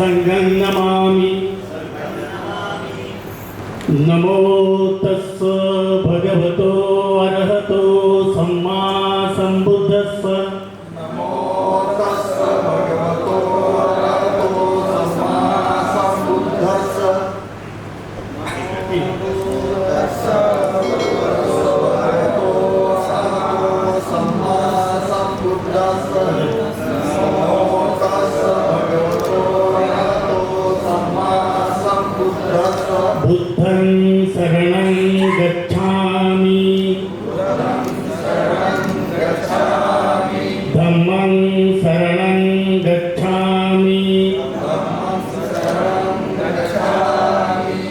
സംഗം നമാമി നമോ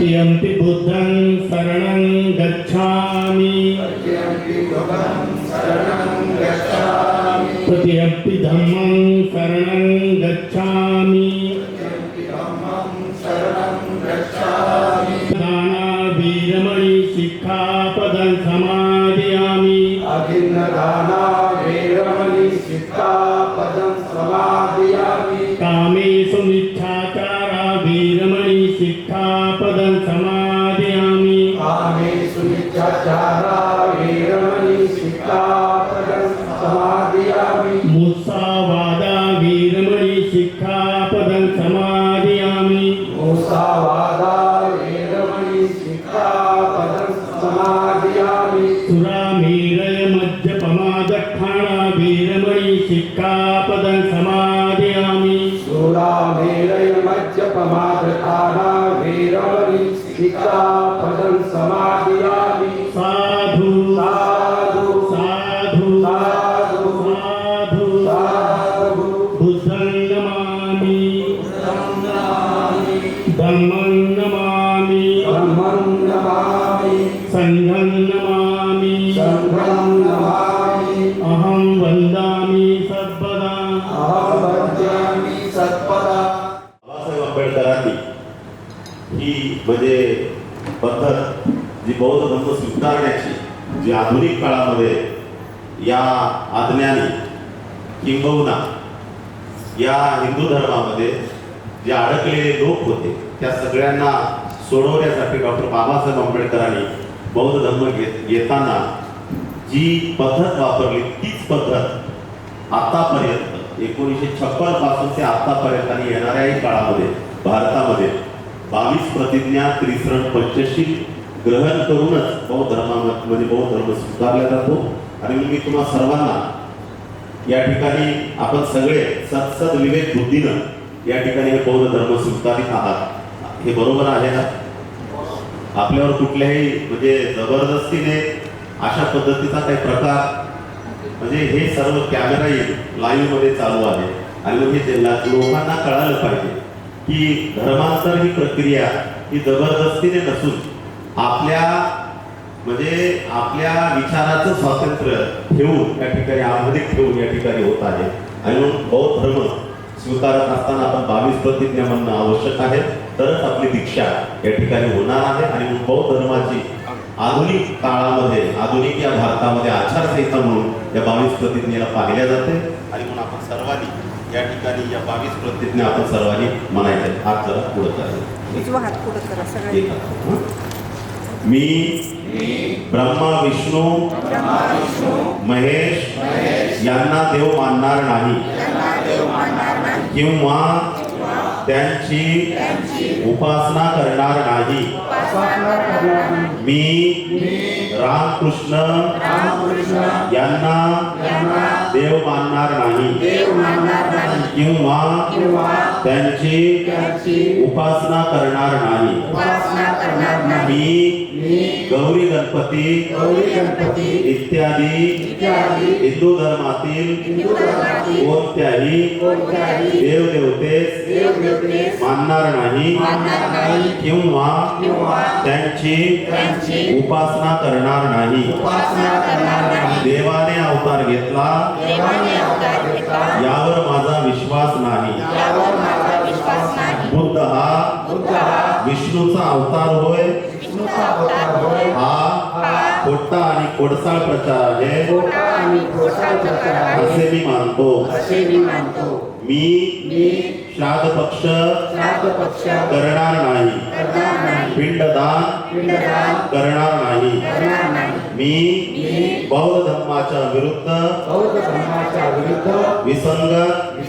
तृतीयम्पि बुद्धं शरणं गच्छामि। तृतीयम्पि धम्मं शरणं गच्छामि। दाना वीरमणि शिक्षापदं समादयामि। अभिन्नदाना वेरमणि सिक्खापदं समादयामि कामेषु मिथ्याचारा वीरमणि शिक्षा मुसावादा वीरमणि शिक्षापदं समादयामि। मूसावादा वेरमणि सिक्खापदं समादयामि। सुरामीरय मज्जपमादक्षाणा वीरमणि शिक्षापदं समादयामि। सूरामेरय मज्जपमादखाना वेरमणि सिक्खापदं समादयामि। पद्धत जी बौद्ध धर्म स्वीकारण्याची जी आधुनिक काळामध्ये या आज्ञाने किंबहुना या हिंदू धर्मामध्ये जे अडकलेले लोक होते त्या सगळ्यांना सोडवण्यासाठी डॉक्टर बाबासाहेब आंबेडकरांनी बौद्ध धर्म घेत घेताना जी पद्धत वापरली तीच पद्धत आतापर्यंत एकोणीसशे छप्पनपासून ते आतापर्यंत आणि येणाऱ्याही काळामध्ये भारतामध्ये बावीस प्रतिज्ञा त्रिसरण पंचशील ग्रहण करूनच बौद्ध धर्मामध्ये म्हणजे बौद्ध धर्म स्वीकारला जातो. आणि मी तुम्हा सर्वांना या ठिकाणी आपण सगळे सत्सद विवेक बुद्धीनं या ठिकाणी हे बौद्ध धर्म स्वीकारित आहात. हे बरोबर आहे ना? आपल्यावर कुठल्याही म्हणजे जबरदस्तीने अशा पद्धतीचा काही प्रकार म्हणजे हे सर्व कॅमेरा येईल मध्ये चालू आहे. आणि मग हे लोकांना कळालं पाहिजे. की धर्मांतर ही प्रक्रिया ही जबरदस्तीने नसून आपल्या म्हणजे आपल्या विचाराचं स्वातंत्र्य ठेवून या ठिकाणी आमध्ये ठेवून या ठिकाणी होत आहे. आणि म्हणून बौद्ध धर्म स्वीकारत असताना आपण बावीस प्रतिज्ञा म्हणणं आवश्यक आहे. तरच आपली दीक्षा या ठिकाणी होणार आहे. आणि म्हणून बौद्ध धर्माची आधुनिक काळामध्ये आधुनिक या भारतामध्ये आचारसंहिता म्हणून या बावीस प्रतिज्ञेला पाहिल्या जाते. आणि म्हणून आपण सर्वांनी या ठिकाणी या बावीस प्रतिज्ञा आपण सर्वांनी म्हणायच्या हात जरा पुढे हात करा सगळ्यांनी? मी ब्रह्मा विष्णू महेश यांना देव मानणार नाही. किंवा त्यांची उपासना करणार नाही. मी रामकृष्ण यांना यांना देव मानणार नाही. देव मानणार नाही. किंवा त्यांची उपासना करणार नाही. उपासना करणार नाही. मी गौरी गणपती गौरी गणपती इत्यादी इत्यादी हिंदू धर्मातील हिंदू धर्मातील कोणत्याही देवदेवतेस मानणार नाही. किंवा त्यांची उपासना करणार नाही. देवाने अवतार घेतला. यावर माझा विश्वास नाही. बुद्ध हा विष्णूचा अवतार होय. हा खोटा आणि खोडसाळ प्रचार आहे. असे मी मानतो. मी श्राद्ध पक्ष श्राद्ध पक्ष करणार नाही. करणार नाही. पिंडदान करणार नाही. करणार नाही. मी मी बौद्ध धर्माच्या विरुद्ध बौद्ध धर्माच्या विरुद्ध विसंगत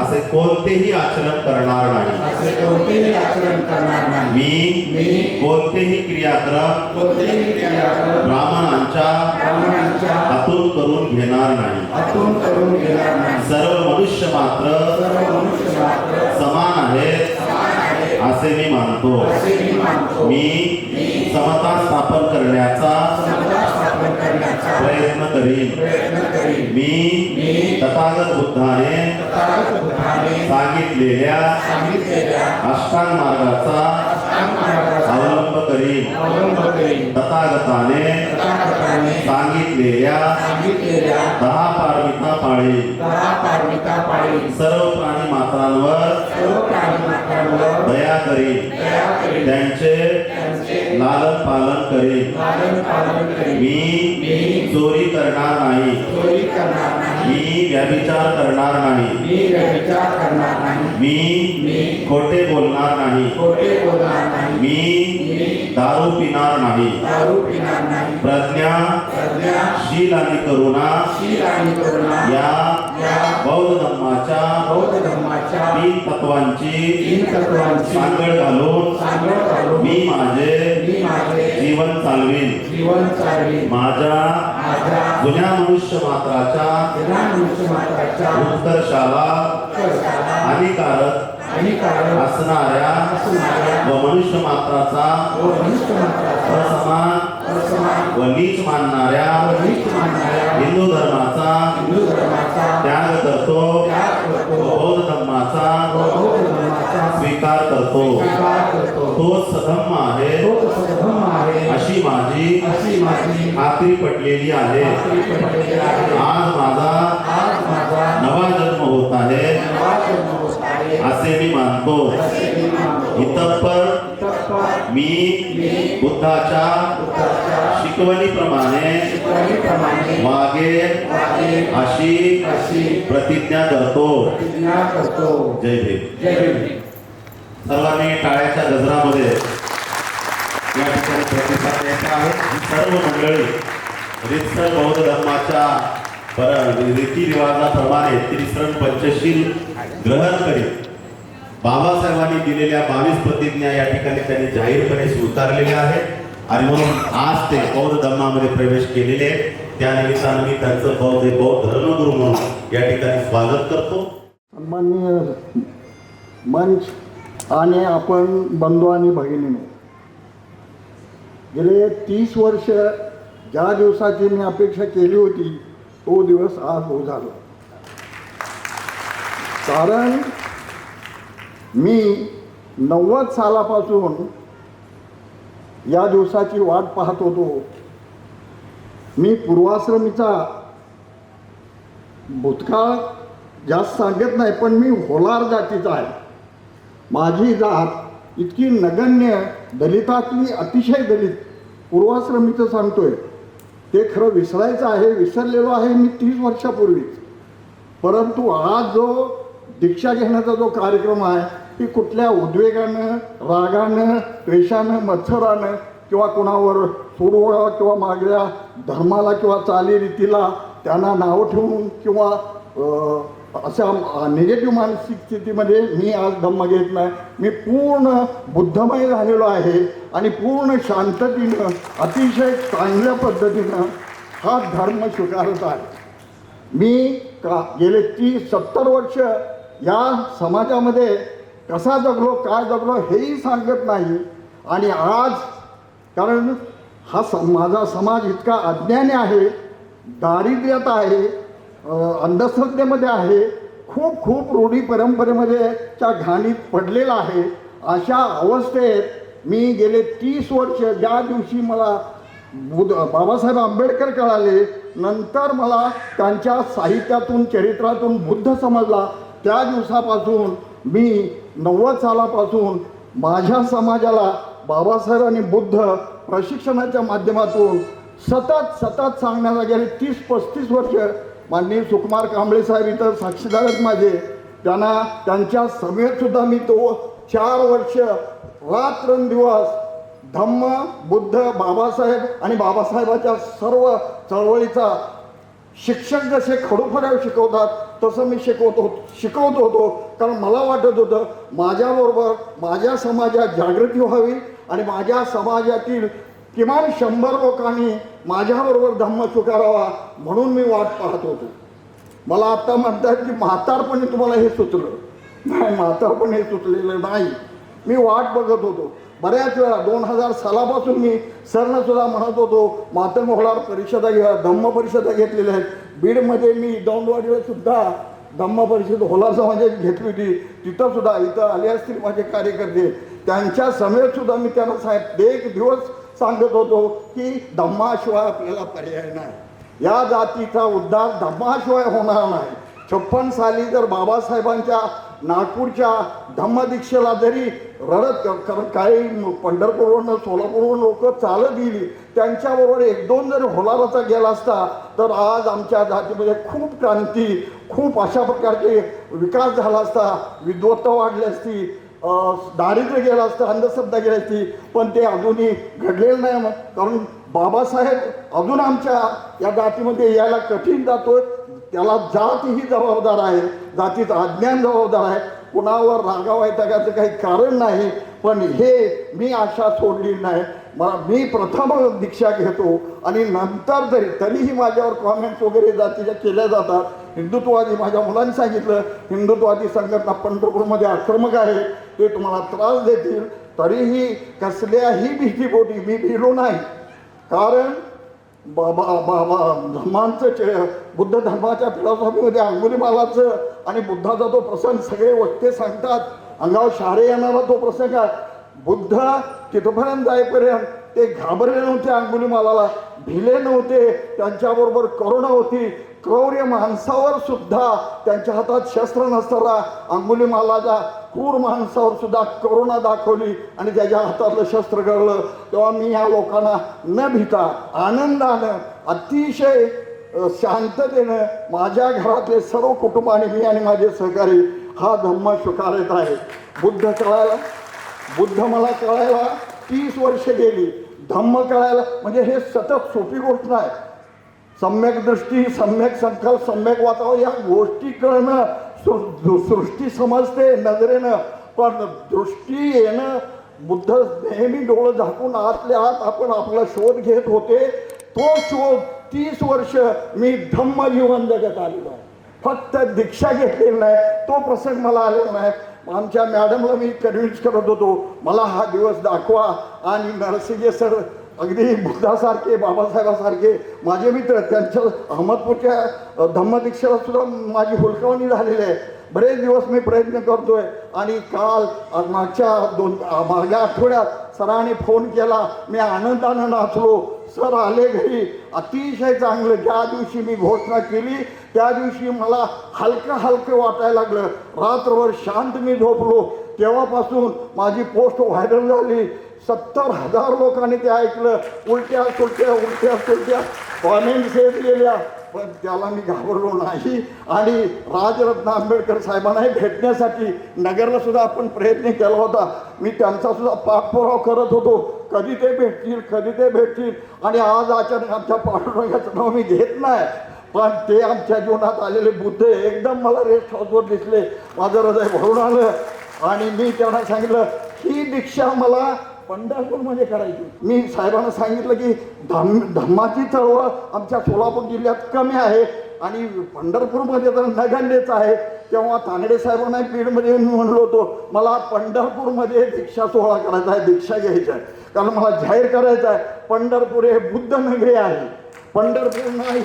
असे कोणतेही आचरण करणार नाही. असे कोणतेही आचरण करणार नाही. मी मी कोणतेही क्रियाक्रम कोणतेही क्रियाक्रम ब्राह्मणांच्या करून घेणार नाही. हातून करून घेणार नाही. सर्व मनुष्य मात्र सर्व मनुष्य मात्र समान आहेत असे मी मानतो. मी मानतो. मी समता स्थापन करण्याचा समता स्थापन करण्याचा प्रयत्न करीन. मी तथागत बुद्धाने सांगितलेल्या अष्टांग मार्गाचा अवलंब करीन तथागताने सांगितलेल्या दहा पारमिता पाळी। सर्व प्राणी मात्रांवर दया करीन दया करीन त्यांचे त्यांचे लालन पालन करीन लालन पालन करीन मी चोरी करणार नाही। चोरी करणार नाही मी व्यभिचार करणार नाही। मी व्यभिचार करणार नाही मी मी खोटे बोलणार नाही। खोटे बोलणार नाही मी दारू पिणार नाही। दारू पिणार नाही प्रज्ञा प्रज्ञा शील आणि करुणा शील आणि करुणा या या बौद्ध धर्माच्या बौद्ध धर्माच्या तीन तत्वांची तीन तत्वांची सांगड घालून सांगड घालून मी माझे मी माझे जीवन चालवीन. जीवन चालवीन. माझ्या माझ्या जुन्या मनुष्य मात्राच्या जुन्या मनुष्य मात्राच्या उत्कर्षाला हानिकारक असणाऱ्या व मनुष्य मात्राचा व मनुष्य मात्राचा असमान असमान व नीच मानणाऱ्या व नीच मानणाऱ्या हिंदू धर्माचा करतो. तो सधम्म आहे. अशी माझी खात्री पटलेली आहे. आज माझा नवा जन्म होत आहे. असे मी मानतो. इतपर मी बुद्धाच्या शिकवणीप्रमाणे वागे वागे अशी प्रतिज्ञा करतो. प्रतिज्ञा करतो. जय भीम. जय भीम. सर्वांनी टाळ्याच्या गजरामध्ये या ठिकाणी प्रतिसाद द्यायचा आहे. सर्व मंडळी रितसर बौद्ध धर्माच्या पर रीतिरिवाजाप्रमाणे त्रिसरण पंचशील ग्रहण करीत बाबासाहेबांनी दिलेल्या बावीस प्रतिज्ञा या ठिकाणी त्यांनी जाहीरपणे स्वीकारलेल्या आहेत. आणि म्हणून आज ते बौद्ध धर्मामध्ये प्रवेश केलेले आहेत. त्या निमित्तानं मी त्यांचं बौद्ध बौद्ध धर्मगुरू म्हणून या ठिकाणी स्वागत करतो. मन मंच आणि आपण बंधू आणि भगिनीने गेले तीस वर्ष ज्या दिवसाची मी अपेक्षा केली होती तो दिवस आज हो झाला. कारण मी नव्वद सालापासून या दिवसाची वाट पाहत होतो. मी पूर्वाश्रमीचा भूतकाळ जास्त सांगत नाही पण मी होलार जातीचा आहे. माझी जात इतकी नगण्य दलितातली अतिशय दलित पूर्वाश्रमीचं सांगतोय. ते खरं विसरायचं आहे विसरलेलो आहे मी तीस वर्षापूर्वीच परंतु आज जो दीक्षा घेण्याचा जो कार्यक्रम आहे ती कुठल्या उद्वेगानं रागानं द्वेषानं मत्सरानं किंवा कुणावर सोडवळा किंवा मागल्या धर्माला किंवा चालीरीतीला त्यांना नावं ठेवून किंवा अशा निगेटिव्ह मानसिक स्थितीमध्ये मी आज धम्म घेत नाही. मी पूर्ण बुद्धमय झालेलो आहे आणि पूर्ण शांततेनं अतिशय चांगल्या पद्धतीनं हा धर्म स्वीकारत आहे. मी का गेले तीस सत्तर वर्ष या समाजामध्ये कसा जगलो काय जगलो हेही सांगत नाही. आणि आज कारण हा स माझा समाज इतका अज्ञानी आहे दारिद्र्यात आहे अंधश्रद्धेमध्ये आहे. खूप खूप रूढी परंपरेमध्ये च्या घाणीत पडलेला आहे. अशा अवस्थेत मी गेले तीस वर्ष ज्या दिवशी मला बुध बाबासाहेब आंबेडकर कळाले नंतर मला त्यांच्या साहित्यातून चरित्रातून बुद्ध समजला. त्या दिवसापासून मी नव्वद सालापासून माझ्या समाजाला बाबासाहेब आणि बुद्ध प्रशिक्षणाच्या माध्यमातून सतत सतत सांगण्याला गेले तीस पस्तीस वर्ष माननीय सुकुमार कांबळे साहेब इथं साक्षीदार आहेत माझे. त्यांना त्यांच्या सभेतसुद्धा मी तो चार वर्ष रात्रंदिवस धम्म बुद्ध बाबासाहेब आणि बाबासाहेबाच्या सर्व चळवळीचा शिक्षक जसे खडोखड्यावर शिकवतात तसं मी शिकवत होतो शिकवत होतो. कारण मला वाटत होतं माझ्याबरोबर माझ्या समाजात जागृती व्हावी आणि माझ्या समाजातील किमान शंभर लोकांनी माझ्याबरोबर धम्म स्वीकारावा म्हणून मी वाट पाहत होतो. मला आत्ता म्हणतात की म्हातारपणी तुम्हाला हे सुचलं. नाही म्हातारपण हे सुचलेलं नाही. मी वाट बघत होतो. बऱ्याच वेळा दोन हजार सालापासून मी सरनं सुद्धा म्हणत होतो मातंग होळार परिषदा घ्या धम्म परिषदा घेतलेल्या आहेत. बीडमध्ये मी दौंडवाडीला सुद्धा धम्म परिषद होलार समाजात म्हणजे घेतली होती. तिथंसुद्धा इथं आले असतील माझे कार्यकर्ते त्यांच्या समेत सुद्धा मी त्यांना साहेब एक दिवस सांगत होतो की धम्माशिवाय आपल्याला पर्याय नाही. या जातीचा उद्धार धम्माशिवाय होणार नाही. छप्पन साली जर बाबासाहेबांच्या नागपूरच्या धम्मदीक्षेला जरी रडत कारण काही पंढरपूरवरनं सोलापूरवरून लोक चालत गेली त्यांच्याबरोबर एक दोन जरी होलाराचा गेला असता तर आज आमच्या जातीमध्ये खूप क्रांती खूप अशा प्रकारचे विकास झाला असता विद्वत्ता वाढली असती दारिद्र्य गेलं असतं अंधश्रद्धा गेली असती पण ते अजूनही घडलेलं नाही मग कारण बाबासाहेब अजून आमच्या या जातीमध्ये यायला कठीण जातो त्याला जात ही जबाबदार आहे जातीचं अज्ञान जबाबदार आहे. कुणावर रागावायचं काही कारण नाही. पण हे मी आशा सोडली नाही. मला मी प्रथम दीक्षा घेतो आणि नंतर तरी तरीही माझ्यावर कॉमेंट्स वगैरे जातीच्या केल्या जातात हिंदुत्ववादी माझ्या मुलांनी सांगितलं हिंदुत्ववादी संघटना पंढरपूरमध्ये आक्रमक आहे ते तुम्हाला त्रास देतील तरीही कसल्याही भीतीपोटी मी भिलो नाही. कारण बाबा बाबा धर्मांचं चे बुद्ध धर्माच्या फिलॉसॉफीमध्ये अंगुलीमालाचं आणि बुद्धाचा तो प्रसंग सगळे वक्ते सांगतात. अंगावर शारे येणारा तो प्रसंग आहे. बुद्ध तिथपर्यंत जाईपर्यंत ते घाबरले नव्हते अंगुलीमालाला भिले नव्हते त्यांच्याबरोबर करुणा होती. क्रौर्य माणसावर सुद्धा त्यांच्या हातात शस्त्र नसताना अंगुलीमालाच्या क्रूर माणसावर सुद्धा करुणा दाखवली आणि त्याच्या हातातलं शस्त्र गळलं तेव्हा मी या लोकांना न भिता आनंदानं अतिशय शांततेनं माझ्या घरातले सर्व कुटुंबाने मी आणि माझे सहकारी हा धम्म स्वीकारत आहे. बुद्ध कळायला बुद्ध मला कळायला तीस वर्ष गेली. धम्म कळायला म्हणजे हे सतत सोपी गोष्ट नाही. सम्यक दृष्टी सम्यक संकल्प सम्यक वातावरण या गोष्टी कळणं सृ- सृष्टी समजते नजरेनं. पण दृष्टी येणं बुद्ध नेहमी डोळं झाकून आतल्या आत आपण आपला शोध घेत होते तो शोध तीस वर्ष मी धम्म जीवन जगत आलेलो आहे. फक्त दीक्षा घेतलेली नाही तो प्रसंग मला आलेला नाही. आमच्या मॅडमला मी कन्व्हिन्स करत होतो. मला हा दिवस दाखवा. आणि नरसिंगे सर अगदी बुद्धासारखे बाबासाहेबासारखे माझे मित्र त्यांच्या अहमदपूरच्या धम्मदीक्षेला सुद्धा माझी हुलकावणी झालेली आहे. बरेच दिवस मी प्रयत्न करतोय. आणि काल मागच्या दोन मागल्या आठवड्यात सरांनी फोन केला. मी आनंदानं नाचलो. सर आले घरी. अतिशय चांगलं. ज्या दिवशी मी घोषणा केली त्या दिवशी मला हलकं हलकं वाटायला लागलं. रात्रभर शांत मी झोपलो. तेव्हापासून माझी पोस्ट व्हायरल झाली. सत्तर हजार लोकांनी ते ऐकलं. उलट्या सुलट्या उलट्या सुलट्या. कॉमेंट्स येत गेल्या. पण त्याला मी घाबरलो नाही. आणि राजरत्न आंबेडकर साहेबांनाही भेटण्यासाठी नगरला सुद्धा आपण प्रयत्न केला होता. मी त्यांचा सुद्धा पाठपुरावा करत होतो. कधी ते भेटतील कधी ते भेटतील? आणि आज अचानक आमच्या पाठपुराव्याचं नाव मी घेत नाही. पण ते आमच्या जीवनात आलेले बुद्ध एकदम मला रेस्ट हाऊसवर दिसले. माझं हृदय भरून आलं. आणि मी त्यांना सांगितलं ही दीक्षा मला पंढरपूरमध्ये करायची मी साहेबांना सांगितलं की धम धम्माची चळवळ आमच्या सोलापूर जिल्ह्यात कमी आहे आणि पंढरपूरमध्ये तर नगण्यच आहे. तेव्हा तांगडे साहेबांना पीडमध्ये येऊन म्हणलो होतो मला पंढरपूरमध्ये दीक्षा सोहळा करायचा आहे दीक्षा घ्यायचा आहे. कारण मला जाहीर करायचं आहे पंढरपूर हे बुद्ध नगरी आहे. पंढरपूर नाही.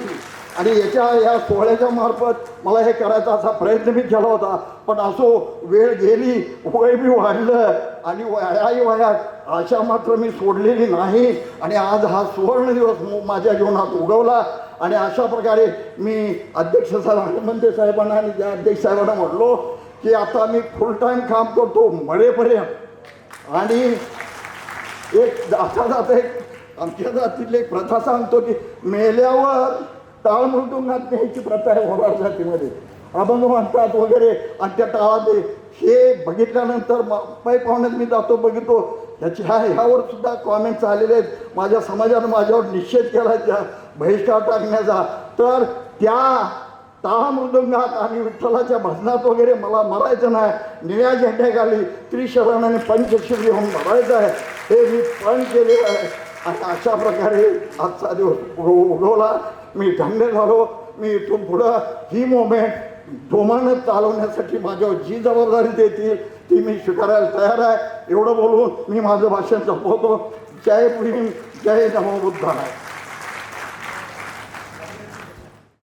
आणि याच्या या सोहळ्याच्या मार्फत मला हे करायचा असा प्रयत्न मी केला होता. पण असो वेळ गेली वय मी वाढलं आणि वयाही वयात आशा मात्र मी सोडलेली नाही. आणि आज हा सुवर्ण दिवस माझ्या जीवनात उगवला. आणि अशा प्रकारे मी अध्यक्ष साहेब हनुमंते साहेबांना आणि त्या अध्यक्ष साहेबांना म्हटलो की आता मी फुल टाईम काम करतो मरेपर्यंत आणि एक जाता जाता एक आमच्या जातीतली एक प्रथा सांगतो की मेल्यावर टाळ मृदुंगात न्यायची प्रथा आहे वराड जातीमध्ये अभंग म्हणतात वगैरे आणि त्या टाळामध्ये हे बघितल्यानंतर म- पै पाहुण्यात मी जातो बघितो. ह्याची ह्या ह्यावर सुद्धा कॉमेंट्स आलेले आहेत. माझ्या समाजानं माझ्यावर निषेध केला त्या बहिष्कार टाकण्याचा. तर त्या टाळ मृदुंगात आणि विठ्ठलाच्या भजनात वगैरे मला मरायचं नाही. निळ्या झेंड्याखाली त्रिशरणाने आणि होऊन घेऊन मरायचं आहे. हे मी पण केलेलं आहे. आणि अशा प्रकारे आजचा दिवस उग- उगवला. मी थंड झालो मी इथून पुढं ही मोमेंट जोमानं चालवण्यासाठी माझ्यावर जी जबाबदारी देतील ती मी स्वीकारायला तयार आहे. एवढं बोलून मी माझं भाषण संपवतो. जय भीम जय नमो बुद्धाय.